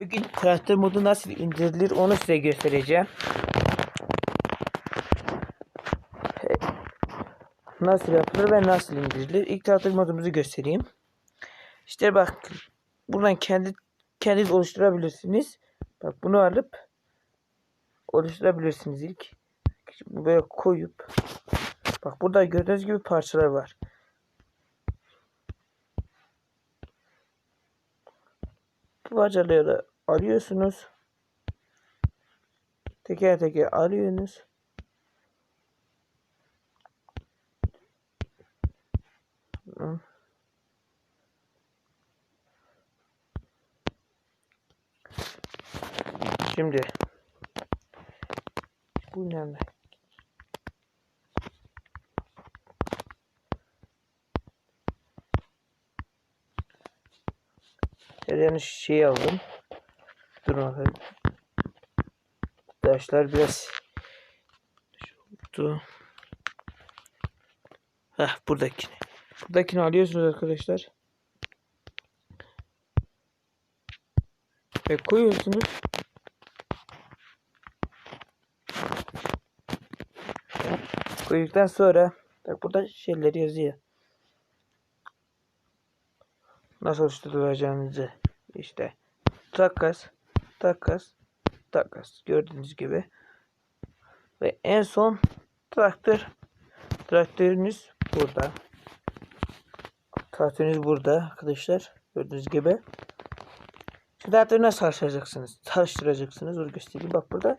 Bugün traktör modu nasıl indirilir onu size göstereceğim. Nasıl yapılır ve nasıl indirilir? İlk traktör modumuzu göstereyim. İşte bak buradan kendi kendiniz oluşturabilirsiniz. Bak bunu alıp oluşturabilirsiniz ilk. Böyle koyup bak burada gördüğünüz gibi parçalar var. Bu parçaları alıyorsunuz. Teker teker alıyorsunuz. Hı. Şimdi bu önemli. Yani şey aldım. Durun bakalım. Taşlar biraz oldu. Heh buradakini. Buradakini alıyorsunuz arkadaşlar. Ve koyuyorsunuz. Koyduktan sonra bak burada şeyler yazıyor. Nasıl oluşturulacağınızı işte takas takas. Takas gördüğünüz gibi. Ve en son traktör. Traktörünüz burada. Traktörünüz burada arkadaşlar gördüğünüz gibi. Şimdi traktörü nasıl çalıştıracaksınız? Çalıştıracaksınız onu göstereyim. Bak burada.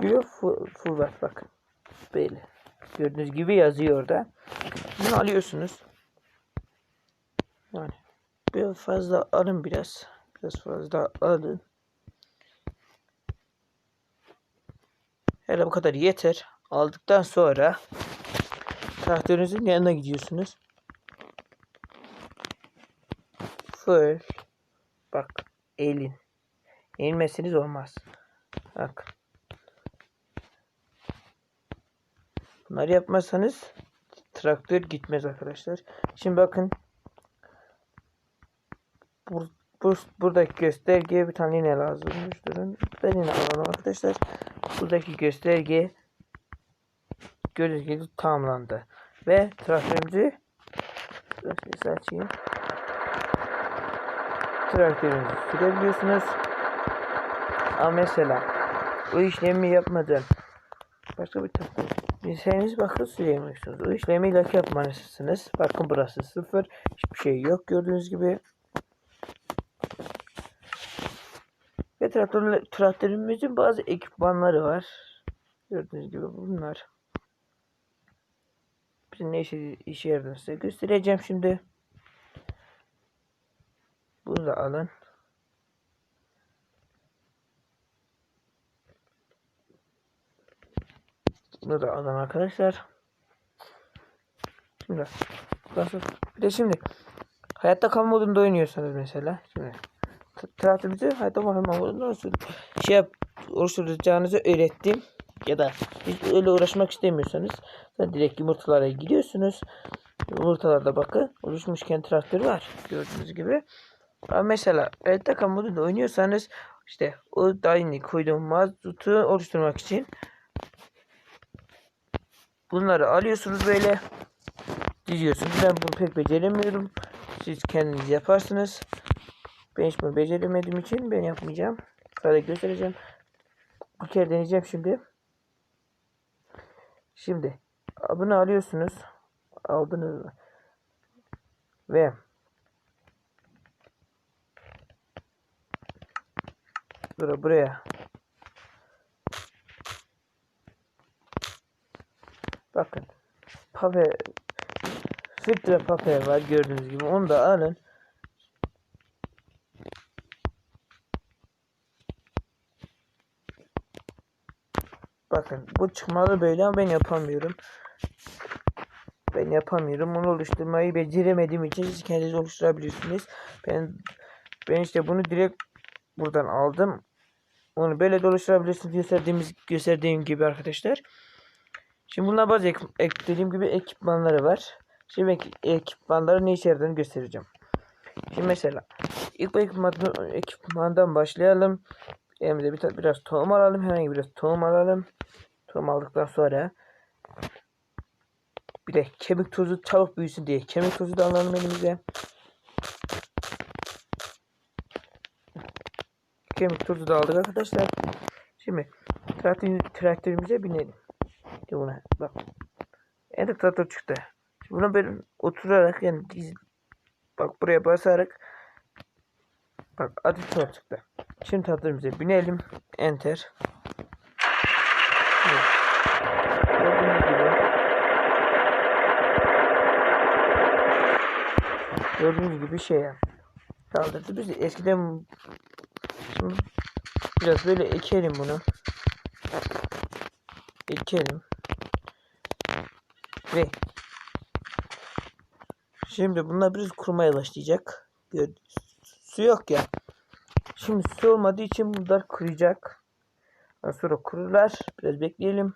Görüyor full, full bakın böyle. Gördüğünüz gibi yazıyor orada. Bunu alıyorsunuz. Yani biraz fazla alın biraz. Biraz fazla alın. Hele bu kadar yeter. Aldıktan sonra traktörünüzün yanına gidiyorsunuz. Full. Bak elin. Eğilmesiniz olmaz. Bak. Bunları yapmazsanız traktör gitmez arkadaşlar. Şimdi bakın Bur, buradaki göstergeye bir tane yine lazımmış. Durun. Ben yine alalım arkadaşlar. Buradaki gösterge gibi tamamlandı. Ve traktörümüzü traktörü açayım. Traktörünüzü sürebiliyorsunuz. Ama mesela o işlemi yapmadan başka bir traktör bilseniz bakın süremiyorsunuz. O işlemi ilaki yapmalısınız. Bakın burası sıfır. Hiçbir şey yok gördüğünüz gibi. Traktör, traktörümüzün bazı ekipmanları var. Gördüğünüz gibi bunlar. Bizim ne işe, işe yaradığını size göstereceğim şimdi. Bunu da alın. Bunu da alın arkadaşlar. Şimdi nasıl? Bir de şimdi hayatta kalma modunda oynuyorsanız mesela. Şimdi kalma modunda nasıl şey yap, oluşturacağınızı öğrettim. Ya da hiç öyle uğraşmak istemiyorsanız direkt yumurtalara giriyorsunuz. Yumurtalarda bakın oluşmuşken traktör var. Gördüğünüz gibi. Ama mesela hayatta kalma modunda oynuyorsanız işte o dayını koyduğum mazotu oluşturmak için bunları alıyorsunuz böyle diziyorsunuz. Ben bunu pek beceremiyorum. Siz kendiniz yaparsınız. Ben hiç bunu beceremediğim için ben yapmayacağım. Sadece göstereceğim. Bir kere deneyeceğim şimdi. Şimdi bunu alıyorsunuz. Aldınız mı? Ve Dur buraya. Bakın. Paper filtre paper var gördüğünüz gibi. Onu da alın. Bakın bu çıkmalı böyle ama ben yapamıyorum. Ben yapamıyorum. Onu oluşturmayı beceremediğim için siz kendiniz oluşturabilirsiniz. Ben ben işte bunu direkt buradan aldım. Onu böyle de oluşturabilirsiniz gösterdiğimiz gösterdiğim gibi arkadaşlar. Şimdi bunlar bazı ek, ek, dediğim gibi ekipmanları var. Şimdi ek, ekipmanların ne yaradığını göstereceğim. Şimdi mesela ilk ekipman, ekipmandan başlayalım. Elimize bir, biraz tohum alalım. Herhangi biraz tohum alalım. Tohum aldıktan sonra bir de kemik tozu çabuk büyüsün diye kemik tozu da alalım elimize. Kemik tozu da aldık arkadaşlar. Şimdi traktör, traktörümüze binelim. Şimdi buna bak. Ender traktör çıktı. Şimdi buna böyle oturarak yani diz, bak buraya basarak bak adı çıktı. Şimdi traktörümüze binelim. Enter. Evet. Gördüğünüz gibi Gördüğünüz gibi şey. Kaldırdı. Biz eskiden Şimdi biraz böyle ekelim bunu. Ekelim. Ve şimdi bunlar biraz kurumaya başlayacak. Gör- Su yok ya. Şimdi su olmadığı için bunlar kuruyacak. Daha sonra kururlar. Biraz bekleyelim.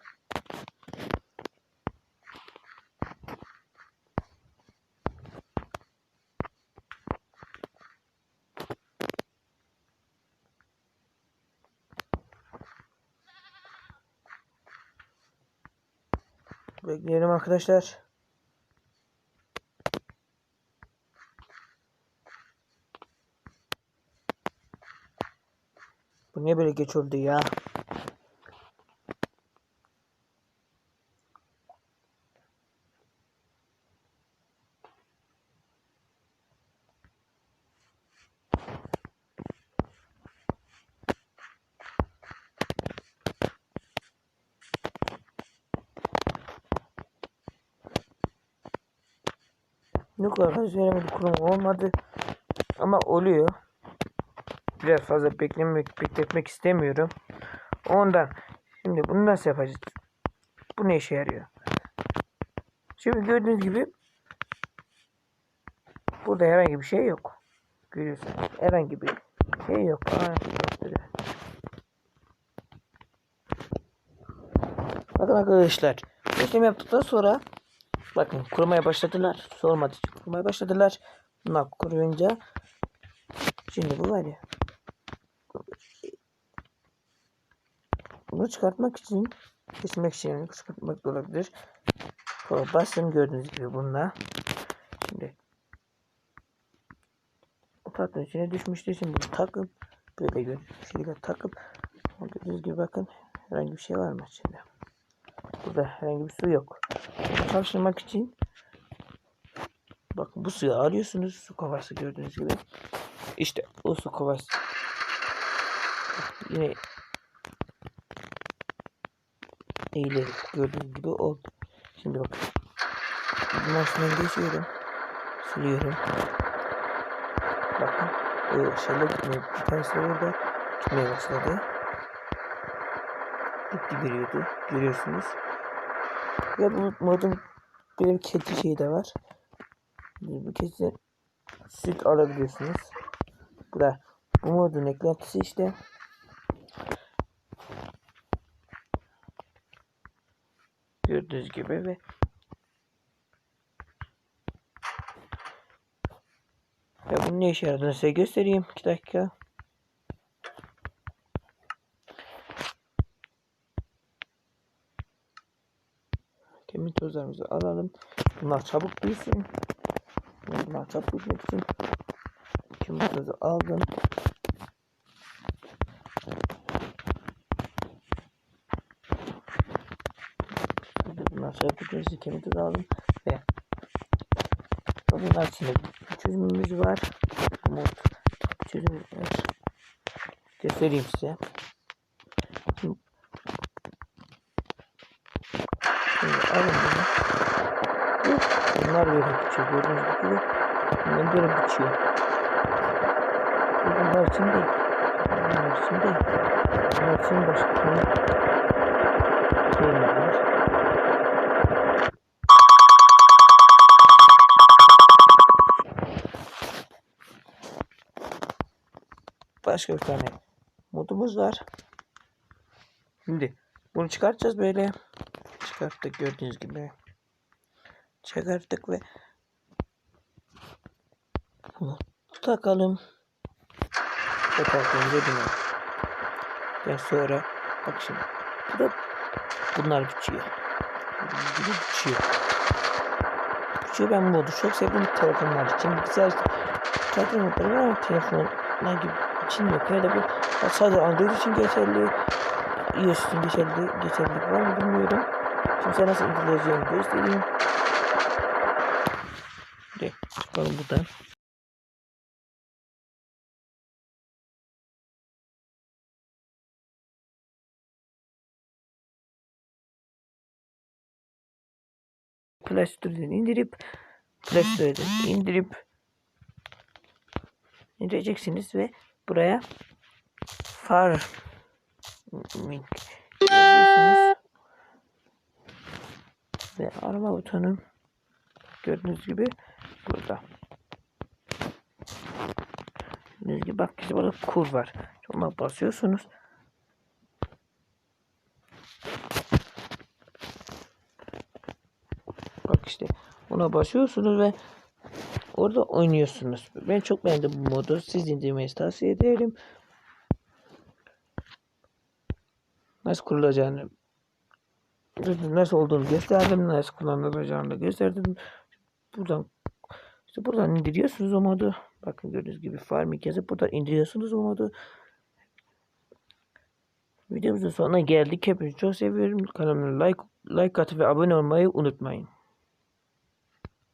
Bekleyelim arkadaşlar. Bu niye böyle geç oldu ya? Yok arkadaşlar hemen kurum olmadı. Ama oluyor. Biraz fazla beklemek, bekletmek istemiyorum. Ondan. Şimdi bunu nasıl yapacağız? Bu ne işe yarıyor? Şimdi gördüğünüz gibi burada herhangi bir şey yok. Görüyorsunuz. Herhangi bir şey yok. Bakın arkadaşlar. İşlem yaptıktan sonra bakın kurumaya başladılar. İçin kurumaya başladılar. Bunlar kuruyunca şimdi bu var ya bunu çıkartmak için kesmek yani çıkartmak da olabilir. Bastım gördüğünüz gibi bununla. Şimdi o tahtın içine düşmüştü. Şimdi bunu takıp böyle gör. Şöyle takıp gördüğünüz gibi bakın herhangi bir şey var mı içinde? Burada herhangi bir su yok. Çalıştırmak için bakın bu suyu alıyorsunuz. Su kovası gördüğünüz gibi. İşte o su kovası. Yine eğilerek gördüğünüz gibi oldu. Şimdi. Bunun üstünden geçiyorum. Siliyorum. Bakın. O şeyle gitmeye bir tanesi orada gitmeye başladı. Gitti görüyordu. Görüyorsunuz. Ve bu modun bir keçi şeyi de var. Bu keçi süt alabiliyorsunuz. Bu da bu modun eklentisi işte. Gördüğünüz gibi ve Ya bunun ne işe yaradığını size göstereyim. 2 dakika. Kemik tozlarımızı alalım. Bunlar çabuk büyüsün. Bunlar çabuk için kemik tozu aldım. Bunlar çabuk büyüsün kemik aldım ve bunlar bir çözümümüz var. Mod çözümümüz var. Göstereyim size. Şimdi Şimdi alın bunu. Bunlar böyle bitiyor. Gördüğünüz gibi. Bunlar böyle bitiyor. Bu bunlar için değil. Bunlar için değil. Bunlar için başka bir şeyler var. Başka bir tane modumuz var. Şimdi bunu çıkartacağız böyle. Çıkarttık gördüğünüz gibi. Çıkarttık ve bunu takalım. ve karakterimize dönelim. Daha sonra bak şimdi. Da bunlar biçiyor. Gibi biçiyor. Biçiyor ben bu modu çok sevdim telefonlar için. Güzel telefon modları var ama telefonlar gibi için yok. Öyle bir sadece Android için geçerli. iOS için geçerli, geçerlilik var mı bilmiyorum. Şimdi sana nasıl indireceğimi göstereyim. De, çıkalım buradan. Play Store'dan indirip Play Store'dan indirip indireceksiniz ve buraya yazıyorsunuz ve arama butonu gördüğünüz gibi burada. Gördüğünüz gibi bak işte burada kur var. Ona basıyorsunuz. Bak işte ona basıyorsunuz ve orada oynuyorsunuz. Ben çok beğendim bu modu. Siz indirmeyi tavsiye ederim. Nasıl kurulacağını nasıl olduğunu gösterdim. Nasıl kullanılacağını gösterdim. Buradan işte buradan indiriyorsunuz o modu. Bakın gördüğünüz gibi farming yazıp buradan indiriyorsunuz o modu. Videomuzun sonuna geldik. Hepinizi çok seviyorum. Kanalıma like, like atıp ve abone olmayı unutmayın.